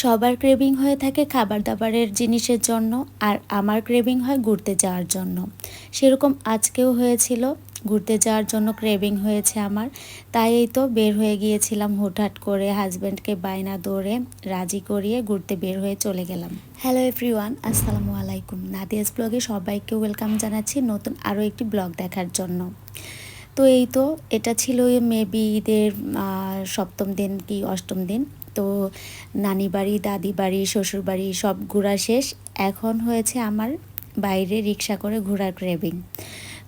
সবার ক্রেভিং হয়ে থাকে খাবার দাবারের জিনিসের জন্য আর আমার ক্রেভিং হয় ঘুরতে যাওয়ার জন্য। সেরকম আজকেও হয়েছিল, ঘুরতে যাওয়ার জন্য ক্রেভিং হয়েছে আমার। তাই এই তো বের হয়ে গিয়েছিলাম হুটহাট করে হাজব্যান্ডকে বায়না দৌড়ে রাজি করিয়ে ঘুরতে বের হয়ে চলে গেলাম। হ্যালো এভরিওয়ান আসসালামু আলাইকুম। নাদিয়াস ব্লগে সবাইকে ওয়েলকাম জানাচ্ছি নতুন আরও একটি ব্লগ দেখার জন্য। তো এই তো, এটা ছিল মেবি ঈদের সপ্তম দিন কি অষ্টম দিন। তো নানি বাড়ি, দাদি বাড়ি, শ্বশুর বাড়ি সব ঘোরা শেষ। এখন হয়েছে আমার বাইরে রিক্সা করে ঘোরার ক্রেভিং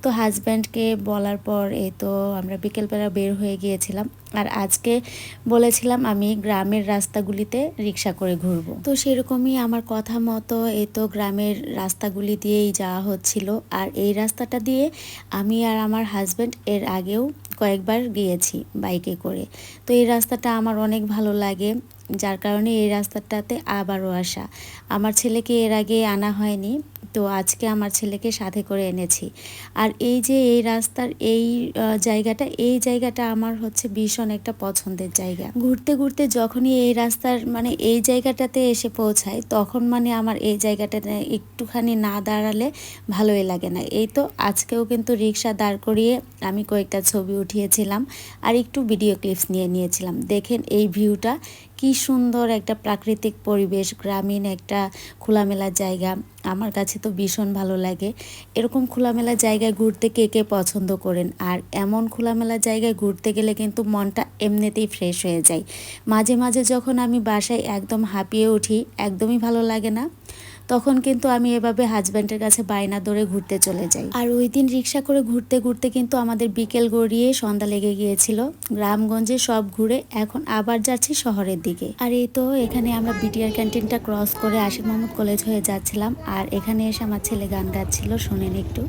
তো হাজব্যান্ডকে বলার পর এই তো আমরা বিকেলবেলা বের হয়ে গিয়েছিলাম। আর আজকে বলেছিলাম আমি গ্রামের রাস্তাগুলিতে রিক্সা করে ঘুরবো। তো সেরকমই আমার কথা মতো এই তো গ্রামের রাস্তাগুলি দিয়েই যাওয়া হচ্ছিল। আর এই রাস্তাটা দিয়ে আমি আর আমার হাজব্যান্ড এর আগেও কয়েকবার গিয়েছি বাইকে করে। তো এই রাস্তাটা আমার অনেক ভালো লাগে, যার কারণে এই রাস্তাটাতে আবারও আসা। আমার ছেলেকে এর আগে আনা হয়নি। তো আজকে আমার ছেলেকে সাথে করে এনেছি। আর এই যে এই রাস্তার এই জায়গাটা এই জায়গাটা আমার হচ্ছে ভীষণ একটা পছন্দের জায়গা। ঘুরতে ঘুরতে যখনই এই রাস্তার মানে এই জায়গাটাতে এসে পৌঁছাই, তখন মানে আমার এই জায়গাটাতে একটুখানি না দাঁড়ালে ভালোই লাগে না। এই তো আজকেও কিন্তু রিক্সা দাঁড় করিয়ে আমি কয়েকটা ছবি উঠিয়েছিলাম আর একটু ভিডিও ক্লিপস নিয়ে নিয়েছিলাম। দেখেন এই ভিউটা কি সুন্দর একটা প্রাকৃতিক পরিবেশ, গ্রামীণ একটা খোলামেলা জায়গা। আমার কাছে তো ভীষণ ভালো লাগে। এরকম খোলামেলা জায়গায় ঘুরতে কে কে পছন্দ করেন? আর এমন খোলামেলা জায়গায় ঘুরতে গেলে কিন্তু মনটা এমনিতেই ফ্রেশ হয়ে যায়। মাঝে মাঝে যখন আমি বাসায় একদম হাঁপিয়ে উঠি, একদমই ভালো লাগে না। তখন কিন্তু আমি এভাবে হাজব্যান্ডের কাছে বায়না ধরে ঘুরতে চলে যাই। আর ওই দিন রিক্সা করে ঘুরতে ঘুরতে কিন্তু আমাদের বিকেল গড়িয়ে সন্ধ্যা লেগে গিয়েছিল। গ্রামগঞ্জে সব ঘুরে এখন আবার যাচ্ছি শহরের দিকে। আর এই তো এখানে আমরা বিটিআর ক্যান্টিনটা ক্রস করে আশিক মোহাম্মদ কলেজ হয়ে যাচ্ছিলাম। আর এখানে এসে আমার ছেলে গান গাচ্ছিল, শোনেন একটু।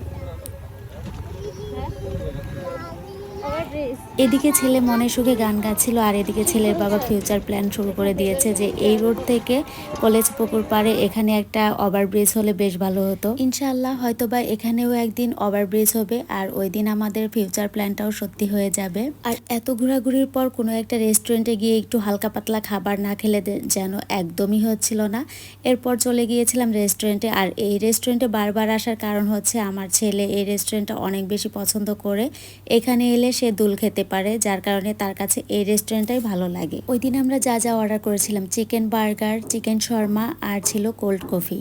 এদিকে ছেলে মনে সুখে গান গাচ্ছিল আর এদিকে ছেলের বাবা ফিউচার প্ল্যান শুরু করে দিয়েছে যে এই রোড থেকে কলেজ পুকুর পাড়ে এখানে একটা ওভারব্রিজ হলে বেশ ভালো হতো। ইনশাআল্লাহ হয়তোবা এখানেও একদিন ওভারব্রিজ হবে আর ওই দিন আমাদের ফিউচার প্ল্যানটাও সত্যি হয়ে যাবে। আর এত ঘোরাঘুরির পর কোনো একটা রেস্টুরেন্টে গিয়ে একটু হালকা পাতলা খাবার না খেলে দে- যেন একদমই হচ্ছিল না। এরপর চলে গিয়েছিলাম রেস্টুরেন্টে আর এই রেস্টুরেন্টে বারবার আসার কারণ হচ্ছে আমার ছেলে এই রেস্টুরেন্টটা অনেক বেশি পছন্দ করে। এখানে এলে সে দুল খেতে পারে, যার কারণে তার কাছে এই রেস্টুরেন্টটাই ভালো লাগে। ওই দিন আমরা যা যা অর্ডার করেছিলাম চিকেন বার্গার চিকেন শর্মা আর ছিল কোল্ড কফি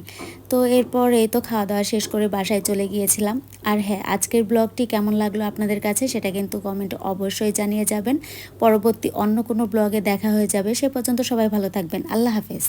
তো এরপর এই তো খাওয়া দাওয়া শেষ করে বাসায় চলে গিয়েছিলাম। আর হ্যাঁ আজকের ব্লগটি কেমন লাগল আপনাদের কাছে সেটা কিন্তু কমেন্টে অবশ্যই জানিয়ে যাবেন। পরবর্তী অন্য কোনো ব্লগে দেখা হয়ে যাবে, সে পর্যন্ত সবাই ভালো থাকবেন। আল্লাহ হাফেজ।